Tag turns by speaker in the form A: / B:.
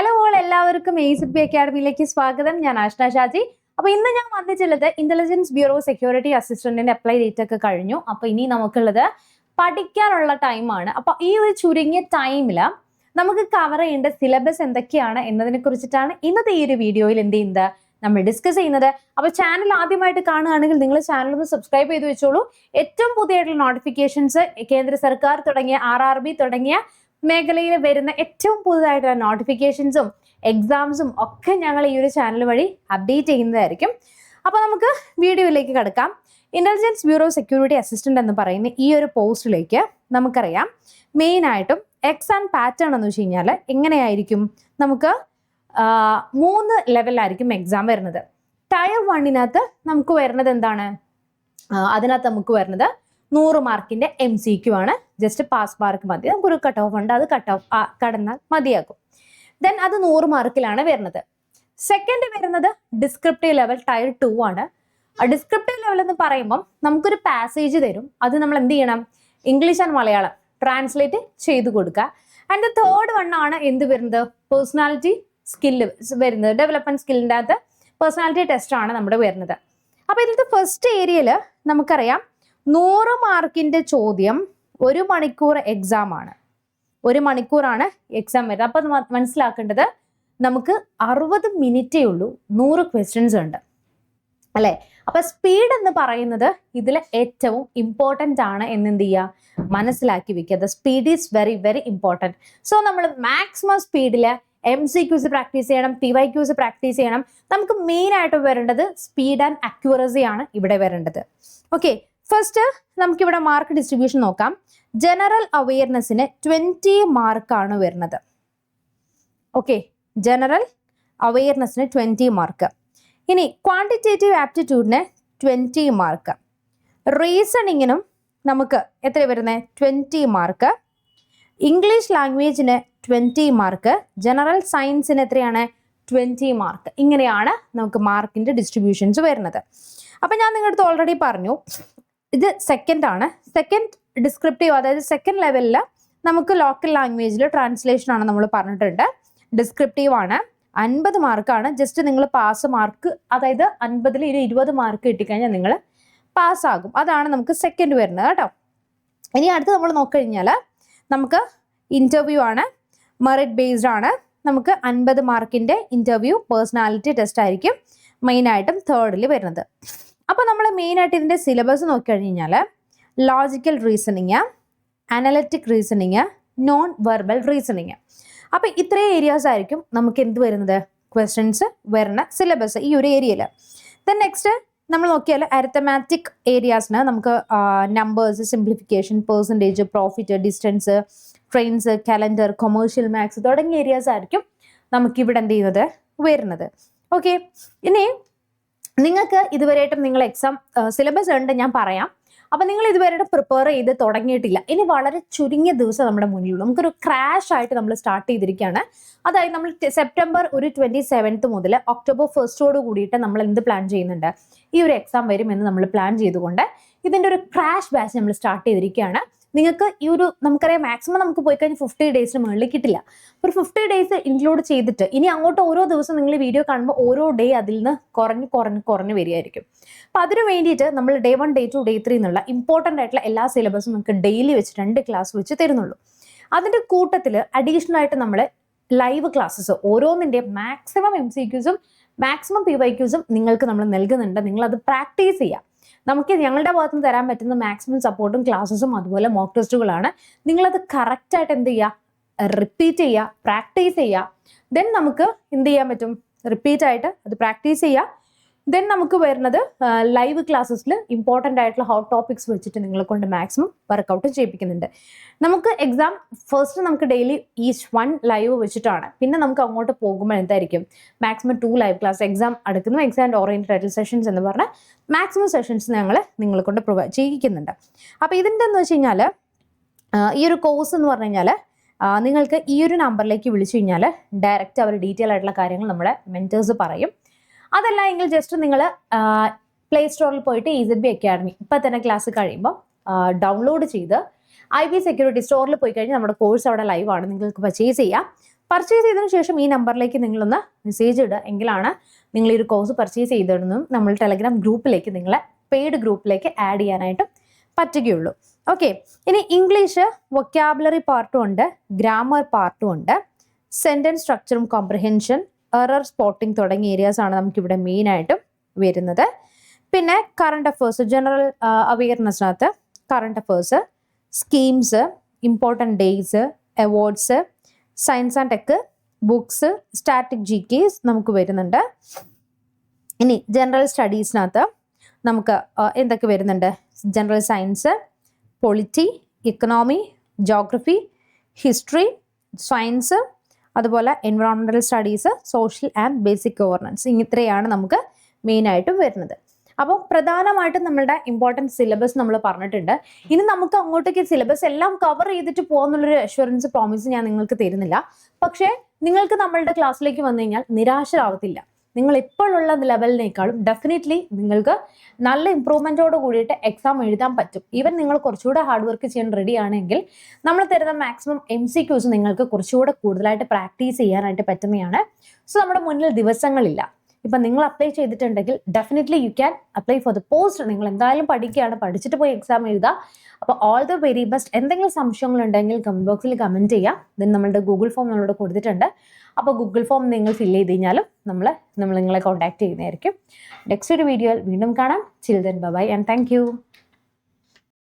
A: Hello all എല്ലാവർക്കും A C P അക്കാഡമിയിലേക്ക് സ്വാഗതം. ഞാൻ ആഷ്ന ഷാജി. അപ്പൊ ഇന്ന് ഞാൻ വന്നിട്ടുള്ളത് ഇന്റലിജൻസ് ബ്യൂറോ സെക്യൂരിറ്റി അസിസ്റ്റന്റിന്റെ അപ്ലൈ ഡേറ്റ് ഒക്കെ കഴിഞ്ഞു. അപ്പൊ ഇനി നമുക്കുള്ളത് പഠിക്കാനുള്ള ടൈമാണ് അപ്പൊ ഈ ഒരു ചുരുങ്ങിയ ടൈമിൽ നമുക്ക് കവർ ചെയ്യേണ്ട സിലബസ് എന്തൊക്കെയാണ് എന്നതിനെ കുറിച്ചിട്ടാണ് ഇന്നത്തെ ഈ ഒരു വീഡിയോയിൽ എന്ത് ചെയ്യുന്നത് നമ്മൾ ഡിസ്കസ് ചെയ്യുന്നത്. അപ്പൊ ചാനൽ ആദ്യമായിട്ട് കാണുകയാണെങ്കിൽ നിങ്ങൾ ചാനൽ ഒന്ന് സബ്സ്ക്രൈബ് ചെയ്ത് വെച്ചോളൂ. ഏറ്റവും പുതിയതായിട്ടുള്ള നോട്ടിഫിക്കേഷൻസ് കേന്ദ്ര സർക്കാർ തുടങ്ങിയ ആർ തുടങ്ങിയ മേഖലയിൽ വരുന്ന ഏറ്റവും പുതുതായിട്ടുള്ള നോട്ടിഫിക്കേഷൻസും എക്സാംസും ഒക്കെ ഞങ്ങൾ ഈ ഒരു ചാനൽ വഴി അപ്ഡേറ്റ് ചെയ്യുന്നതായിരിക്കും. അപ്പോൾ നമുക്ക് വീഡിയോയിലേക്ക് കിടക്കാം. ഇന്റലിജൻസ് ബ്യൂറോ സെക്യൂരിറ്റി അസിസ്റ്റന്റ് എന്ന് പറയുന്ന ഈ ഒരു പോസ്റ്റിലേക്ക് നമുക്കറിയാം. മെയിനായിട്ടും ആൻഡ് പാറ്റേൺ എന്ന് വെച്ച് കഴിഞ്ഞാൽ എങ്ങനെയായിരിക്കും? നമുക്ക് മൂന്ന് ലെവലിലായിരിക്കും എക്സാം വരുന്നത്. ടയർ വണ്ണിനകത്ത് നമുക്ക് വരുന്നത് എന്താണ്? അതിനകത്ത് നമുക്ക് വരുന്നത് നൂറ് മാർക്കിന്റെ എം സി ക്യു ആണ്. ജസ്റ്റ് പാസ് മാർക്ക് മതി. നമുക്കൊരു കട്ട് ഓഫ് ഉണ്ട്. അത് കട്ട് ഓഫ് കടന്നാൽ മതിയാകും. ദെൻ അത് നൂറ് മാർക്കിലാണ് വരുന്നത്. സെക്കൻഡ് വരുന്നത് ഡിസ്ക്രിപ്റ്റീവ് ലെവൽ ടയർ ടു ആണ്. ഡിസ്ക്രിപ്റ്റീവ് ലെവൽ എന്ന് പറയുമ്പം നമുക്കൊരു പാസേജ് തരും. അത് നമ്മൾ എന്ത് ചെയ്യണം? ഇംഗ്ലീഷ് ആൻഡ് മലയാളം ട്രാൻസ്ലേറ്റ് ചെയ്ത് കൊടുക്കുക. ആൻഡ് ദ തേർഡ് വൺ ആണ് എന്ത് വരുന്നത്? പേഴ്സണാലിറ്റി സ്കില്ല് വരുന്നത്. ഡെവലപ്മെന്റ് സ്കില്ലിന്റെ അകത്ത് പേഴ്സണാലിറ്റി ടെസ്റ്റ് ആണ് നമ്മുടെ വരുന്നത്. അപ്പോൾ ഇതിലത്തെ ഫസ്റ്റ് ഏരിയയിൽ നമുക്കറിയാം നൂറ് മാർക്കിന്റെ ചോദ്യം ഒരു മണിക്കൂർ എക്സാം ആണ്. ഒരു മണിക്കൂറാണ് എക്സാം വരുന്നത്. അപ്പം മനസ്സിലാക്കേണ്ടത് നമുക്ക് അറുപത് മിനിറ്റേ ഉള്ളൂ. നൂറ് ക്വസ്റ്റ്യൻസ് ഉണ്ട്. അല്ലേ? അപ്പൊ സ്പീഡ് എന്ന് പറയുന്നത് ഇതിൽ ഏറ്റവും ഇമ്പോർട്ടന്റ് ആണ് എന്ന് എന്ത് ചെയ്യുക മനസ്സിലാക്കി വെക്കുക. The speed is very very important so നമ്മൾ മാക്സിമം സ്പീഡിൽ എം സി ക്യൂസ് പ്രാക്ടീസ് ചെയ്യണം പി വൈ ക്യൂസ് പ്രാക്ടീസ് ചെയ്യണം. നമുക്ക് മെയിൻ ആയിട്ട് വരേണ്ടത് സ്പീഡ് ആൻഡ് അക്യൂറസി ആണ് ഇവിടെ വരേണ്ടത്. ഓക്കെ ഫസ്റ്റ് നമുക്കിവിടെ മാർക്ക് ഡിസ്ട്രിബ്യൂഷൻ നോക്കാം. ജനറൽ അവയർനെസ്സിന് ട്വന്റി മാർക്കാണ് വരുന്നത്. ഓക്കെ ജനറൽ അവയർനെസ്സിന് ട്വന്റി മാർക്ക് ഇനി ക്വാണ്ടിറ്റേറ്റീവ് ആപ്റ്റിറ്റ്യൂഡിന് ട്വന്റി മാർക്ക് റീസണിങ്ങിനും നമുക്ക് എത്ര വരുന്നത് ട്വന്റി മാർക്ക് ഇംഗ്ലീഷ് ലാംഗ്വേജിന് ട്വന്റി മാർക്ക് ജനറൽ സയൻസിന് എത്രയാണ്? ട്വന്റി മാർക്ക് ഇങ്ങനെയാണ് നമുക്ക് മാർക്കിന്റെ ഡിസ്ട്രിബ്യൂഷൻസ് വരുന്നത്. അപ്പം ഞാൻ നിങ്ങളുടെ അടുത്ത് ഓൾറെഡി പറഞ്ഞു ഇത് സെക്കൻഡ് ആണ്. സെക്കൻഡ് ഡിസ്ക്രിപ്റ്റീവ് അതായത് സെക്കൻഡ് ലെവലിൽ നമുക്ക് ലോക്കൽ ലാംഗ്വേജിൽ ട്രാൻസ്ലേഷൻ ആണ് നമ്മൾ പറഞ്ഞിട്ടുണ്ട്. ഡിസ്ക്രിപ്റ്റീവ് ആണ്. അൻപത് മാർക്കാണ് ജസ്റ്റ് നിങ്ങൾ പാസ് മാർക്ക് അതായത് അൻപതിൽ ഒരു ഇരുപത് മാർക്ക് കിട്ടിക്കഴിഞ്ഞാൽ നിങ്ങൾ പാസ്സാകും അതാണ് നമുക്ക് സെക്കൻഡ് വരുന്നത് കേട്ടോ. ഇനി അടുത്ത് നമ്മൾ നോക്കിക്കഴിഞ്ഞാൽ നമുക്ക് ഇന്റർവ്യൂ ആണ്. മെറിറ്റ് ബേസ്ഡ് ആണ്. നമുക്ക് അൻപത് മാർക്കിന്റെ ഇന്റർവ്യൂ പേഴ്സണാലിറ്റി ടെസ്റ്റ് ആയിരിക്കും മെയിനായിട്ടും തേർഡിൽ വരുന്നത്. അപ്പോൾ നമ്മൾ മെയിനായിട്ട് ഇതിന്റെ സിലബസ് നോക്കിക്കഴിഞ്ഞാൽ logical reasoning analytic reasoning non verbal reasoning അപ്പോൾ ഇത്രയും ഏരിയാസ് ആയിരിക്കും നമുക്ക് എന്ത് വരുന്നത്? ക്വസ്റ്റ്യൻസ് വരുന്ന സിലബസ് ഈ ഒരു ഏരിയയിൽ ദെൻ നെക്സ്റ്റ് നമ്മൾ നോക്കിയാൽ അരിത്തമാറ്റിക് ഏരിയാസിന് നമുക്ക് numbers simplification percentage profit distance trains calendar commercial maths തുടങ്ങിയ ഏരിയാസ് ആയിരിക്കും നമുക്കിവിടെ എന്ത് ചെയ്യുന്നത്? വരുന്നത്. ഓക്കെ ഇനി നിങ്ങൾക്ക് ഇതുവരെയായിട്ടും നിങ്ങൾ എക്സാം സിലബസ് ഉണ്ട് ഞാൻ പറയാം. അപ്പം നിങ്ങൾ ഇതുവരെ പ്രിപ്പയർ ചെയ്ത് തുടങ്ങിയിട്ടില്ല. ഇനി വളരെ ചുരുങ്ങിയ ദിവസം നമ്മുടെ മുന്നിലുള്ളൂ. നമുക്കൊരു ക്രാഷ് ആയിട്ട് നമ്മൾ സ്റ്റാർട്ട് ചെയ്തിരിക്കുകയാണ്. അതായത് നമ്മൾ സെപ്റ്റംബർ ഒരു ട്വന്റി സെവൻത്ത് മുതൽ ഒക്ടോബർ ഫസ്റ്റോട് കൂടിയിട്ട് നമ്മൾ എന്ത് പ്ലാൻ ചെയ്യുന്നുണ്ട്? ഈ ഒരു എക്സാം വരുമെന്ന് നമ്മൾ പ്ലാൻ ചെയ്തുകൊണ്ട് ഇതിന്റെ ഒരു ക്രാഷ് ബാച്ച് നമ്മൾ സ്റ്റാർട്ട് ചെയ്തിരിക്കുകയാണ്. നിങ്ങൾക്ക് ഈ ഒരു നമുക്കറിയാം മാക്സിമം നമുക്ക് പോയി കഴിഞ്ഞാൽ ഫിഫ്റ്റി ഡേയ്സിന് മുകളിൽ കിട്ടില്ല. ഒരു ഫിഫ്റ്റി ഡേയ്സ് ഇൻക്ലൂഡ് ചെയ്തിട്ട് ഇനി അങ്ങോട്ട് ഓരോ ദിവസം നിങ്ങൾ വീഡിയോ കാണുമ്പോൾ ഓരോ ഡേ അതിൽ നിന്ന് കുറഞ്ഞ് കുറഞ്ഞ് കുറഞ്ഞ് വരികയായിരിക്കും. അപ്പോൾ അതിന് വേണ്ടിയിട്ട് നമ്മൾ day one day two day three എന്നുള്ള ഇമ്പോർട്ടന്റ് ആയിട്ടുള്ള എല്ലാ സിലബസും നമുക്ക് ഡെയിലി വെച്ച് രണ്ട് ക്ലാസ് വെച്ച് തരുന്നുള്ളൂ. അതിന്റെ കൂട്ടത്തിൽ അഡീഷണൽ ആയിട്ട് നമ്മൾ ലൈവ് ക്ലാസ്സസ് ഓരോന്നിന്റെ മാക്സിമം എം സി ക്യൂസും മാക്സിമം പി വൈ ക്യൂസും നിങ്ങൾക്ക് നമ്മൾ നൽകുന്നുണ്ട്. നിങ്ങളത് പ്രാക്ടീസ് ചെയ്യുക നമുക്ക് ഞങ്ങളുടെ ഭാഗത്ത് നിന്ന് തരാൻ പറ്റുന്ന മാക്സിമം സപ്പോർട്ടും ക്ലാസ്സസും അതുപോലെ മോക്ക് ടെസ്റ്റുകളാണ് നിങ്ങളത് കറക്റ്റായിട്ട് എന്ത് ചെയ്യുക റിപ്പീറ്റ് ചെയ്യുക പ്രാക്ടീസ് ചെയ്യുക ദെൻ നമുക്ക് എന്ത് ചെയ്യാൻ പറ്റും? റിപ്പീറ്റ് ആയിട്ട് അത് പ്രാക്ടീസ് ചെയ്യുക ദെൻ നമുക്ക് വരുന്നത് ലൈവ് ക്ലാസ്സസിൽ ഇമ്പോർട്ടന്റ് ആയിട്ടുള്ള ഹോട്ട് ടോപ്പിക്സ് വെച്ചിട്ട് നിങ്ങളെ കൊണ്ട് മാക്സിമം വർക്കൗട്ട് ചെയ്യിപ്പിക്കുന്നുണ്ട്. നമുക്ക് എക്സാം ഫസ്റ്റ് നമുക്ക് ഡെയിലി ഈച്ച് വൺ ലൈവ് വെച്ചിട്ടാണ്. പിന്നെ നമുക്ക് അങ്ങോട്ട് പോകുമ്പോൾ എന്തായിരിക്കും? Maximum two live class exam അടുക്കുന്ന എക്സാം ഓറിയന്റഡ് ആയിട്ടുള്ള സെഷൻസ് എന്ന് പറഞ്ഞാൽ മാക്സിമം സെഷൻസ് ഞങ്ങൾ നിങ്ങളെ കൊണ്ട് പ്രൊവൈഡ് ചെയ്യിക്കുന്നുണ്ട്. അപ്പോൾ ഇതിന്റെ എന്ന് വെച്ച് കഴിഞ്ഞാൽ ഈ ഒരു കോഴ്സ് എന്ന് പറഞ്ഞു കഴിഞ്ഞാൽ നിങ്ങൾക്ക് ഈ ഒരു നമ്പറിലേക്ക് വിളിച്ചു കഴിഞ്ഞാൽ ഡയറക്റ്റ് അവർ ഡീറ്റെയിൽ ആയിട്ടുള്ള കാര്യങ്ങൾ നമ്മുടെ മെന്റേഴ്സ് പറയും. അതല്ല എങ്കിൽ ജസ്റ്റ് നിങ്ങൾ പ്ലേ സ്റ്റോറിൽ പോയിട്ട് ഈ സെഡ് ബി അക്കാഡമി ഇപ്പം തന്നെ ക്ലാസ് കഴിയുമ്പോൾ ഡൗൺലോഡ് ചെയ്ത് ഐ ബി സെക്യൂരിറ്റി സ്റ്റോറിൽ പോയി കഴിഞ്ഞാൽ നമ്മുടെ കോഴ്സ് അവിടെ ലൈവാണ് നിങ്ങൾക്ക് പർച്ചേസ് ചെയ്യാം. പർച്ചേസ് ചെയ്തതിനു ശേഷം ഈ നമ്പറിലേക്ക് നിങ്ങളൊന്ന് മെസ്സേജ് ഇടുക. എങ്കിലാണ് നിങ്ങൾ ഈ ഒരു കോഴ്സ് പർച്ചേസ് ചെയ്തിടുന്നതും നമ്മൾ ടെലഗ്രാം ഗ്രൂപ്പിലേക്ക് നിങ്ങളെ പെയ്ഡ് ഗ്രൂപ്പിലേക്ക് ആഡ് ചെയ്യാനായിട്ട് പറ്റുകയുള്ളൂ. ഓക്കെ ഇനി ഇംഗ്ലീഷ് വൊക്കാബുലറി പാർട്ടും ഉണ്ട് ഗ്രാമർ പാർട്ടും ഉണ്ട് സെന്റൻസ് സ്ട്രക്ചറും കോംപ്രഹെൻഷൻ എറർ സ്പോട്ടിംഗ് തുടങ്ങിയ ഏരിയാസ് ആണ് നമുക്കിവിടെ മെയിനായിട്ടും വരുന്നത്. പിന്നെ current affairs general അവയർനെസ്സിനകത്ത് current affairs schemes important days awards science and tech books static G K നമുക്ക് വരുന്നുണ്ട്. ഇനി ജനറൽ സ്റ്റഡീസിനകത്ത് നമുക്ക് എന്തൊക്കെ വരുന്നുണ്ട്? General science polity economy geography history science അതുപോലെ environmental studies social and basic governance ഇത്രയാണ് നമുക്ക് മെയിനായിട്ടും വരുന്നത്. അപ്പോൾ പ്രധാനമായിട്ടും നമ്മളുടെ ഇമ്പോർട്ടന്റ് സിലബസ് നമ്മൾ പറഞ്ഞിട്ടുണ്ട്. ഇനി നമുക്ക് അങ്ങോട്ടേക്ക് സിലബസ് എല്ലാം കവർ ചെയ്തിട്ട് പോകുന്നുള്ളൊരു അഷുറൻസ് പ്രോമിസ് ഞാൻ നിങ്ങൾക്ക് തരുന്നില്ല. പക്ഷേ നിങ്ങൾക്ക് നമ്മളുടെ ക്ലാസ്സിലേക്ക് വന്നു കഴിഞ്ഞാൽ നിരാശരാവത്തില്ല. നിങ്ങൾ ഇപ്പോഴുള്ള ലെവലിനേക്കാളും ഡെഫിനറ്റ്ലി നിങ്ങൾക്ക് നല്ല ഇമ്പ്രൂവ്മെന്റോട് കൂടിയിട്ട് എക്സാം എഴുതാൻ പറ്റും. ഈവൻ നിങ്ങൾ കുറച്ചുകൂടെ ഹാർഡ് വർക്ക് ചെയ്യാൻ റെഡി ആണെങ്കിൽ നമ്മൾ തരുന്ന മാക്സിമം എം സി ക്യൂസ് നിങ്ങൾക്ക് കുറച്ചുകൂടെ കൂടുതലായിട്ട് പ്രാക്ടീസ് ചെയ്യാനായിട്ട് പറ്റുന്നതാണ്. സോ നമ്മുടെ മുന്നിൽ ദിവസങ്ങളില്ല. ഇപ്പം നിങ്ങൾ അപ്ലൈ ചെയ്തിട്ടുണ്ടെങ്കിൽ definitely you can apply for the post നിങ്ങൾ എന്തായാലും പഠിക്കുകയാണ്. പഠിച്ചിട്ട് പോയി എക്സാം എഴുതുക. അപ്പോൾ ഓൾ ദ വെരി ബെസ്റ്റ് എന്തെങ്കിലും സംശയങ്ങൾ ഉണ്ടെങ്കിൽ കമന്റ് ബോക്സിൽ കമന്റ് ചെയ്യാം. ദെൻ നമ്മളുടെ ഗൂഗിൾ ഫോം നമ്മളോട് കൊടുത്തിട്ടുണ്ട്. അപ്പോൾ ഗൂഗിൾ ഫോം നിങ്ങൾ ഫില്ല് ചെയ്ത് കഴിഞ്ഞാലും നമ്മൾ നമ്മൾ നിങ്ങളെ കോൺടാക്ട് ചെയ്യുന്നതായിരിക്കും. നെക്സ്റ്റ് ഒരു വീഡിയോയിൽ വീണ്ടും കാണാം. Children by and thank